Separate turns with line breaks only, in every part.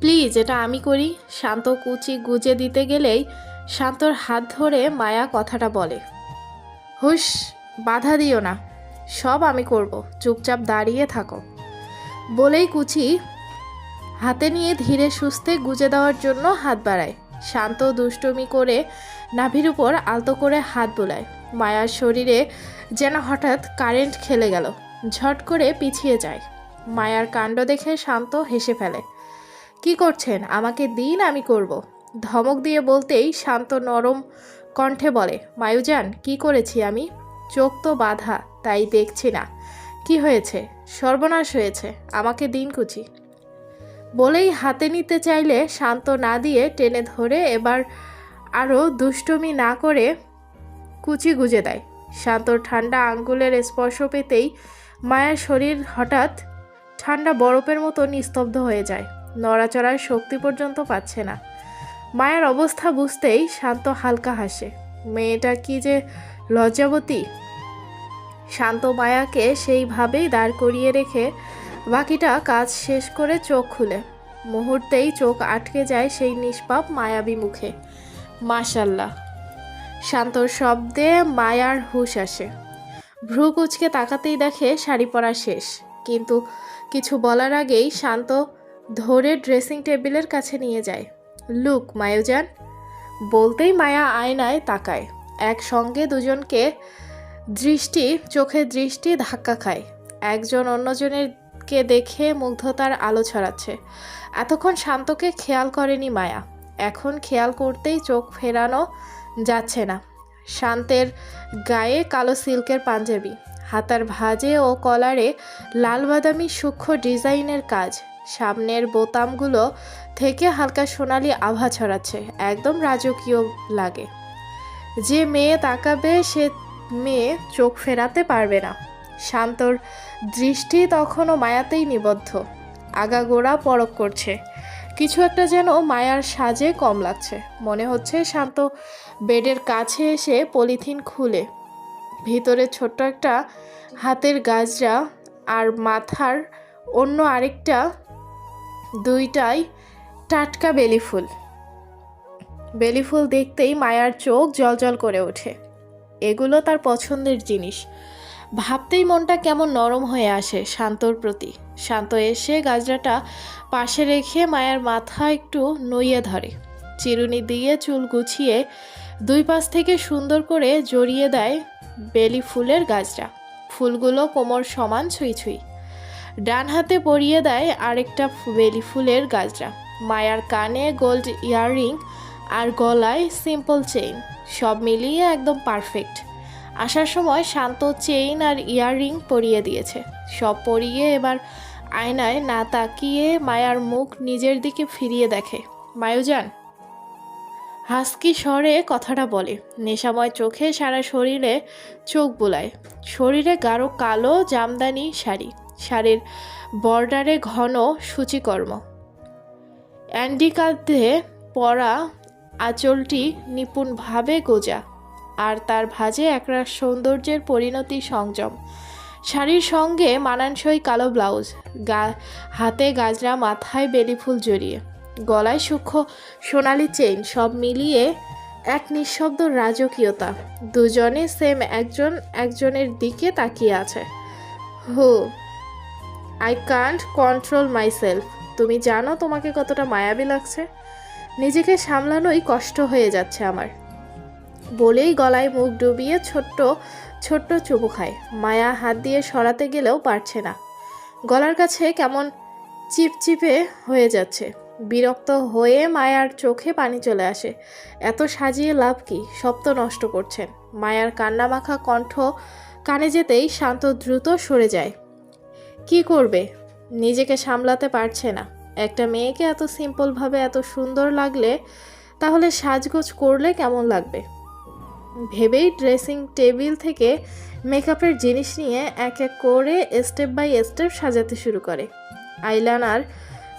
Please, এটা আমি করি। শান্ত কুচি গুজে দিতে গেলেই শান্তর হাত ধরে মায়া কথাটা বলে। হুস বাধা দিও না। সব আমি করব। চুপচাপ দাঁড়িয়ে থাকো। বলেই কুচি হাতে নিয়ে ধীরে সুস্থে গুজে দেওয়ার জন্য হাত বাড়ায়। শান্ত দুষ্টমি করে নাভির উপর আলতো করে হাত বোলায়। মায়ার শরীরে যেন হঠাৎ কারেন্ট খেলে গেল। ঝট করে পিছিয়ে যায়। মায়ার কাণ্ড দেখে শান্ত হেসে ফেলে। কি করছেন? আমাকে দিন আমি করব। ধমক দিয়ে বলতেই শান্ত নরম কণ্ঠে বলে, মায়ুজান, কি করেছি আমি? চোখ তো বাধা, তাই দেখছি না। কি হয়েছে? সর্বনাশ হয়েছে, আমাকে দিন কুচি বলেই হাতে নিতে চাইলে শান্ত না দিয়ে টেনে ধরে এবার আরও দুষ্টমি না করে কুচি গুজে দেয়। শান্তর ঠান্ডা আঙ্গুলের স্পর্শ পেতেই মায়ের শরীর হঠাৎ ঠান্ডা বরফের মতো নিস্তব্ধ হয়ে যায়। নড়াচড়ার শক্তি পর্যন্ত পাচ্ছে না। মায়ের অবস্থা বুঝতেই শান্ত হালকা হাসে। মেয়েটা কি যে লজ্জাবতী? শান্ত মায়াকে সেইভাবেই দাঁড় করিয়ে রেখে বাকিটা কাজ শেষ করে চোখ খুলে। মুহূর্তেই চোখ আটকে যায় সেই নিষ্পাপ মায়াবী মুখে। মাশাল্লাহ। শান্তর শব্দে মায়ার হুঁশ আসে। ভ্রু কুচকে তাকাতেই দেখে শাড়ি পরা শেষ। কিন্তু কিছু বলার আগেই শান্ত ধরে ড্রেসিং টেবিলের কাছে নিয়ে যায়। লুক, মায়ুজান। বলতেই মায়া আয়নায় তাকায়। একসঙ্গে দুজনকে দৃষ্টি, চোখের দৃষ্টি ধাক্কা খায়। একজন অন্যজনেরকে দেখে মুগ্ধতার আলো ছড়াচ্ছে। এতক্ষণ শান্তকে খেয়াল করেনি মায়া। এখন খেয়াল করতেই চোখ ফেরানো যাচ্ছে না। শান্তের গায়ে কালো সিল্কের পাঞ্জাবি। হাতার ভাজে ও কলারে লাল বাদামি সূক্ষ্ম ডিজাইনের কাজ। সামনের বোতামগুলো থেকে হালকা সোনালি আভা ছড়াচ্ছে, একদম রাজকীয় লাগে। যে মেয়ে তাকাবে, সে মেয়ে চোখ ফেরাতে পারবে না। শান্তর দৃষ্টি তখনও মায়াতেই নিবদ্ধ। আগাগোড়া পরক করছে। কিছু একটা যেন মায়ার সাজে কম লাগছে। মনে হচ্ছে শান্ত বেডের কাছে এসে পলিথিন খুলে। ভিতরে ছোট্ট একটা হাতের গাজরা আর মাথার অন্য আরেকটা দুইটাই টাটকা বেলি ফুল। বেলি ফুল দেখতেই মায়ার চোখ জলজল করে ওঠে। এগুলো তার পছন্দের জিনিস। ভাবতেই মনটা কেমন নরম হয়ে আসে শান্তর প্রতি। শান্ত এসে গাজরাটা পাশে রেখে মায়ের মাথা একটু নইয়ে ধরে। চিরুনি দিয়ে চুল গুছিয়ে দুই পাশ থেকে সুন্দর করে জড়িয়ে দেয় বেলি ফুলের গাজরা ফুলগুলো কোমর সমান ছুঁই ছুঁই। ডান হাতে পরিয়ে দেয় আরেকটা বেলি ফুলের গাজরা মায়ার কানে গোল্ড ইয়াররিং আর গলায় সিম্পল চেইন সব মিলিয়ে একদম পারফেক্ট আসার সময় শান্ত চেইন আর ইয়াররিং পরিয়ে দিয়েছে। সব পরিয়ে এবার আয়নায় না তাকিয়ে মায়ার মুখ নিজের দিকে ফিরিয়ে দেখে। মায়ুজান, হাসকি স্বরে কথাটা বলে। নেশাময় চোখে সারা শরীরে চোখ বুলায়। শরীরে গাঢ় কালো জামদানি শাড়ি। শাড়ির বর্ডারে ঘন সূচিকর্ম। অ্যান্ডিকাতে পরা আঁচলটি নিপুণভাবে গোজা, আর তার ভাঁজে একরা সৌন্দর্যের পরিণতি সংযম। শাড়ির সঙ্গে মানানসই কালো ব্লাউজ, গা, হাতে গাজরা, মাথায় বেলি ফুল জড়িয়ে, গলায় সূক্ষ্ম সোনালি চেইন, সব মিলিয়ে এক নিঃশব্দ রাজকীয়তা। দুজনে সেম একজন একজনের দিকে তাকিয়ে আছে। Who I can't control myself তুমি জানো তোমাকে কতটা মায়াবী লাগছে? নিজেকে সামলানোই কষ্ট হয়ে যাচ্ছে আমার। বলেই গলায় মুখ ডুবিয়ে ছোট্ট ছোট্ট চুবু খায়। মায়া হাত দিয়ে সরাতে গেলেও পারছে না। গলার কাছে কেমন চিপচিপে হয়ে যাচ্ছে। বিরক্ত হয়ে মায়ার চোখে পানি চলে আসে। এত সাজিয়ে লাভ কি? সব তো নষ্ট করছেন। মায়ার কান্নামাখা কণ্ঠ কানে যেতেই শান্ত দ্রুত সরে যায়। কি করবে? নিজেকে সামলাতে পারছে না। একটা মেয়েকে এত সিম্পলভাবে এত সুন্দর লাগলে তাহলে সাজগোজ করলে কেমন লাগবে? ভেবেই ড্রেসিং টেবিল থেকে মেকআপের জিনিস নিয়ে এক এক করে স্টেপ বাই স্টেপ সাজাতে শুরু করে। আইলানার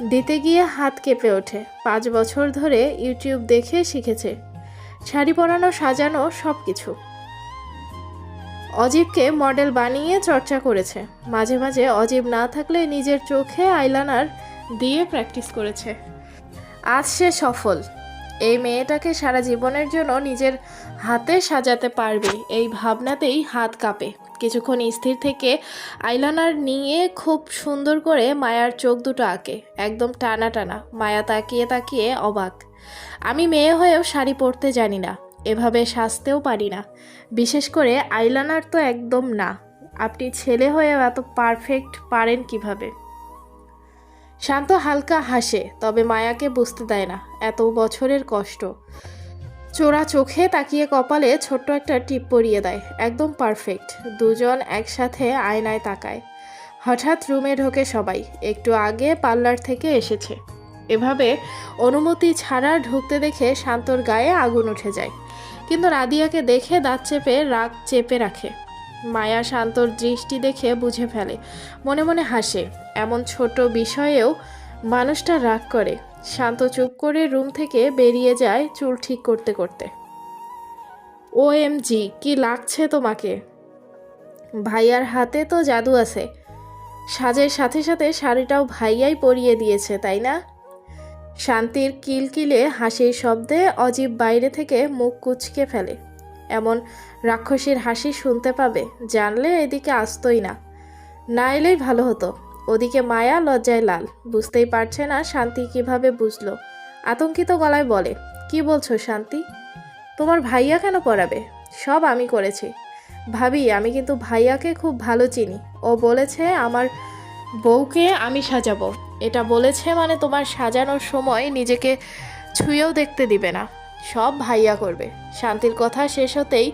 দিতে গিয়ে হাত কেঁপে ওঠে। পাঁচ বছর ধরে ইউটিউব দেখে শিখেছে। শাড়ি পরানো, সাজানো সব কিছু অজীবকে মডেল বানিয়ে চর্চা করেছে। মাঝে মাঝে অজীব না থাকলে নিজের চোখে আইলানার দিয়ে প্র্যাকটিস করেছে। আজ সে সফল। এই মেয়েটাকে সারা জীবনের জন্য নিজের হাতে সাজাতে পারবে, এই ভাবনাতেই হাত কাঁপে। কিছুক্ষণ স্থির থেকে আইলানার নিয়ে খুব সুন্দর করে মায়ার চোখ দুটো আঁকে। একদম টানা টানা, মায়া তাকিয়ে তাকিয়ে অবাক। আমি মেয়ে হয়েও শাড়ি পরতে জানি না। এভাবে সাজতেও পারি না। বিশেষ করে আইলানার তো একদম না। আপনি ছেলে হয়েও এত পারফেক্ট পারেন কীভাবে? শান্ত হালকা হাসে, তবে মায়াকে বুঝতে দেয় না, এত বছরের কষ্ট। চোরা চোখে তাকিয়ে কপালে ছোট্ট একটা টিপ পরিয়ে দেয়, একদম পারফেক্ট দুজন একসাথে আয়নায় তাকায়। হঠাৎ রুমে ঢোকে সবাই, একটু আগে পার্লার থেকে এসেছে। এভাবে অনুমতি ছাড়া ঢুকতে দেখে শান্তর গায়ে আগুন উঠে যায়। কিন্তু রাদিয়াকে দেখে দাঁত চেপে রাগ চেপে রাখে। মায়া শান্তর দৃষ্টি দেখে বুঝে ফেলে, মনে মনে হাসে। এমন ছোট বিষয়েও মানুষটা রাগ করে। শান্ত চুপ করে রুম থেকে বেরিয়ে যায় চুল ঠিক করতে করতে। ও এম জি কি লাগছে তোমাকে? ভাইয়ার হাতে তো জাদু আছে। সাজের সাথে সাথে শাড়িটাও ভাইয়াই পরিয়ে দিয়েছে, তাই না? শান্তির কিলকিলে হাসির শব্দে অজীব বাইরে থেকে মুখ কুচকে ফেলে। এমন রাক্ষসীর হাসি শুনতে পাবে, জানলে এদিকে আসতোই না। না এলেই ভালো হতো। ওদিকে মায়া লজ্জায় লাল। বুঝতেই পারছে না শান্তি কীভাবে বুঝলো। আতঙ্কিত গলায় বলে, কি বলছো শান্তি? তোমার ভাইয়া কেন পড়াবে? সব আমি করেছি। ভাবি, আমি কিন্তু ভাইয়াকে খুব ভালো চিনি। ও বলেছে, আমার বউকে আমি সাজাবো। এটা বলেছে মানে তোমার সাজানোর সময় নিজেকে ছুঁয়েও দেখতে দিবে না। সব ভাইয়া করবে। শান্তির কথা শেষ হতেই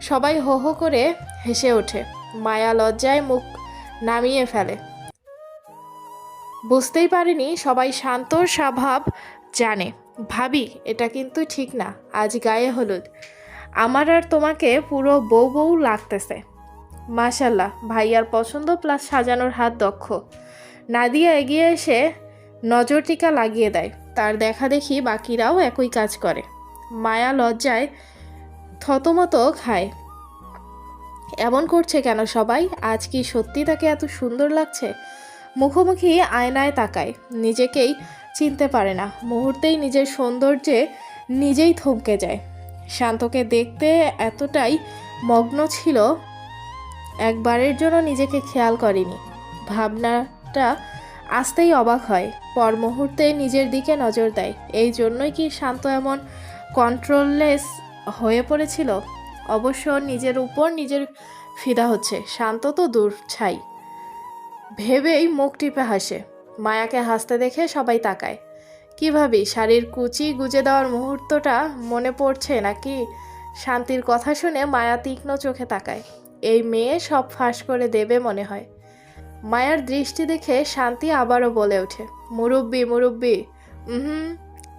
সবাই হো হো করে হেসে ওঠে। মায়া লজ্জায় মুখ নামিয়ে ফেলে। বুঝতেই পারেনি সবাই শান্তর স্বভাব জানে। ভাবি, এটা কিন্তু ঠিক না। আজ গায়ে হলুদ। আমার আর তোমাকে পুরো বউ বউ লাগতেছে। মাশাল্লাহ, ভাইয়ার পছন্দ প্লাস সাজানোর হাত দক্ষ। নাদিয়া এগিয়ে এসে নজর টিকা লাগিয়ে দেয়। তার দেখা দেখি বাকিরাও একই কাজ করে। মায়া লজ্জায় থতমত খায়। এমন করছে কেন সবাই? আজ কি সত্যি তাকে এত সুন্দর লাগছে? মুখোমুখি আয়নায় তাকায়। নিজেকেই চিনতে পারে না। মুহূর্তেই নিজের সৌন্দর্যে নিজেই থমকে যায়। শান্তকে দেখতে এতটাই মগ্ন ছিল, একবারের জন্য নিজেকে খেয়াল করেনি। ভাবনাটা আসতেই অবাক হয়। পর মুহূর্তে নিজের দিকে নজর দেয়। এই জন্যই কি শান্ত এমন কন্ট্রোললেস হয়ে পড়েছিল? অবশ্য নিজের উপর নিজের ফিদা হচ্ছে। শান্ত তো দূর ছাই। ভেবেই মুখ টিপে হাসে। মায়াকে হাসতে দেখে সবাই তাকায়। কি ভাবি, শাড়ির কুচি গুজে দেওয়ার মুহূর্তটা মনে পড়ছে নাকি? শান্তির কথা শুনে মায়া তীক্ষ্ণ চোখে তাকায়। এই মেয়ে সব ফাঁস করে দেবে মনে হয়। মায়ার দৃষ্টি দেখে শান্তি আবারও বলে ওঠে, মুরব্বি মুরব্বি হুম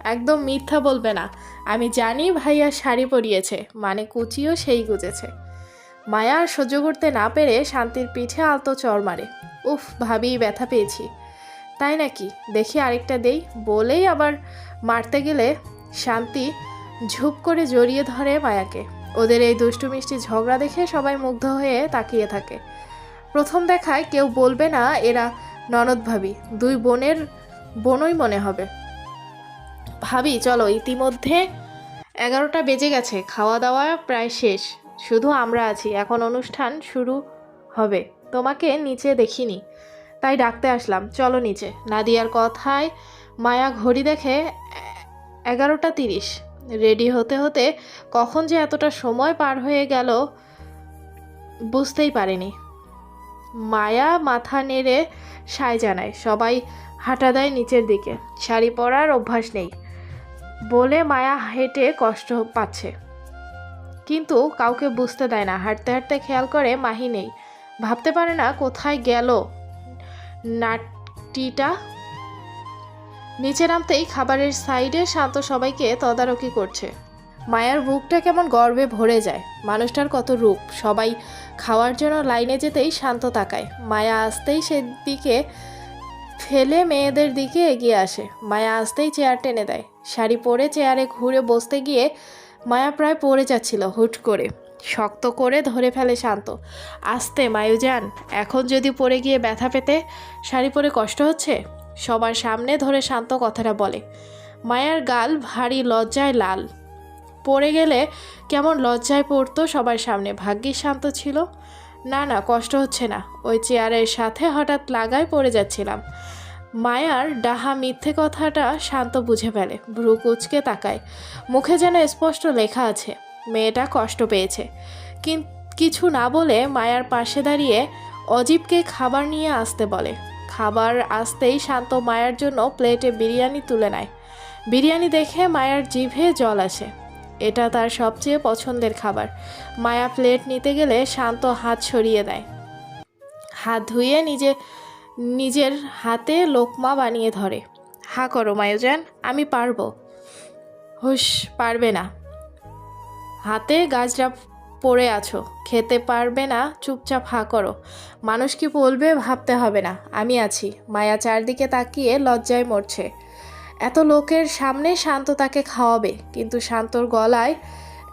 একদম মিথ্যা বলবে না। আমি জানি ভাইয়া শাড়ি পরিয়েছে মানে কুচিও সেই গুজেছে। মায়া আর সহ্য করতে না পেরে শান্তির পিঠে আলতো চর মারে, উফ, ভাবি, ব্যথা পেয়েছি। তাই নাকি? দেখি আরেকটা দেই। বলেই আবার মারতে গেলে শান্তি ঝুপ করে জড়িয়ে ধরে মায়াকে। ওদের এই দুষ্টু মিষ্টি ঝগড়া দেখে সবাই মুগ্ধ হয়ে তাকিয়ে থাকে। প্রথম দেখায় কেউ বলবে না এরা ননদ ভাবি, দুই বোনের বোনই মনে হবে। ভাবি, চলো, ইতিমধ্যে এগারোটা বেজে গেছে খাওয়া দাওয়া প্রায় শেষ। শুধু আমরা আছি, এখন অনুষ্ঠান শুরু হবে। তোমাকে নিচে দেখিনি, তাই ডাকতে আসলাম। চলো নিচে। নাদিয়ার কথায় মায়া ঘড়ি দেখে এগারোটা তিরিশ। রেডি হতে হতে কখন যে এতটা সময় পার হয়ে গেল বুঝতেই পারেনি। মায়া মাথা নেড়ে সায় জানায়, সবাই হাঁটা দেয় নিচের দিকে। শাড়ি পরার অভ্যাস নেই। বলে মায়া হেঁটে কষ্ট পাচ্ছে। কিন্তু কাউকে বুঝতে দেয় না। হাঁটতে হাঁটতে খেয়াল করে মাহি নেই। ভাবতে পারে না কোথায় গেল নাটিটা নিচে নামতেই খাবারের সাইডে শান্ত সবাইকে তদারকি করছে। মায়ার বুকটা কেমন গর্বে ভরে যায়। মানুষটার কত রূপ। সবাই খাওয়ার জন্য লাইনে যেতেই শান্ত তাকায়। মায়া আসতেই সেদিকে ফেলে মেয়েদের দিকে এগিয়ে আসে। মায়া আসতেই চেয়ার টেনে দেয়। শাড়ি পরে চেয়ারে ঘুরে বসতে গিয়ে মায়া প্রায় পড়ে যাচ্ছিল হুট করে। শক্ত করে ধরে ফেলে শান্ত। আস্তে, মায়ুজান, এখন যদি পড়ে গিয়ে ব্যথা পেতে শাড়ি পরে কষ্ট হচ্ছে? সবার সামনে ধরে শান্ত কথাটা বলে। মায়ার গাল ভারী, লজ্জায় লাল। পড়ে গেলে কেমন লজ্জায় পড়তো সবার সামনে। ভাগ্যিস শান্ত ছিল। না না, কষ্ট হচ্ছে না। ওই চেয়ারের সাথে হঠাৎ লাগায় পড়ে যাচ্ছিলাম। মায়ার ডাহা মিথ্যে কথাটা শান্ত বুঝে ফেলে, ভ্রু কুচকে তাকায়। মুখে যেন স্পষ্ট লেখা আছে, মেয়েটা কষ্ট পেয়েছে। কিন, কিছু না বলে মায়ার পাশে দাঁড়িয়ে অজীবকে খাবার নিয়ে আসতে বলে। খাবার আসতেই শান্ত মায়ার জন্য প্লেটে বিরিয়ানি তুলে নেয়। বিরিয়ানি দেখে মায়ার জিভে জল আসে। এটা তার সবচেয়ে পছন্দের খাবার। মায়া প্লেট নিতে গেলে শান্ত হাত সরিয়ে দেয়। হাত ধুয়ে নিজে, নিজের হাতে লোকমা বানিয়ে ধরে। হা করো মায়োজান, আমি পারব। হুস পারবে না। হাতে গাছটা পড়ে আছো, খেতে পারবে না, চুপচাপ হা করো। মানুষ কি বলবে ভাবতে হবে না, আমি আছি। মায়া চারদিকে তাকিয়ে লজ্জায় মরছে। এত লোকের সামনে শান্ত তাকে খাওয়াবে, কিন্তু শান্তর গলায়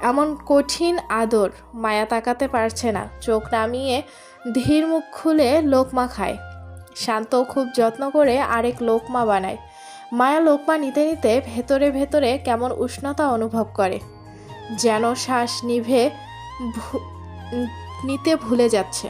এমন কঠিন আদর মায়া তাকাতে পারছে না। চোখ নামিয়ে ধীর মুখ খুলে লোকমা খায়। শান্ত খুব যত্ন করে আরেক লোকমা বানায়। মায়া লোকমা নিতে নিতে ভেতরে ভেতরে কেমন উষ্ণতা অনুভব করে, যেন শ্বাস নিভে নিতে ভুলে যাচ্ছে।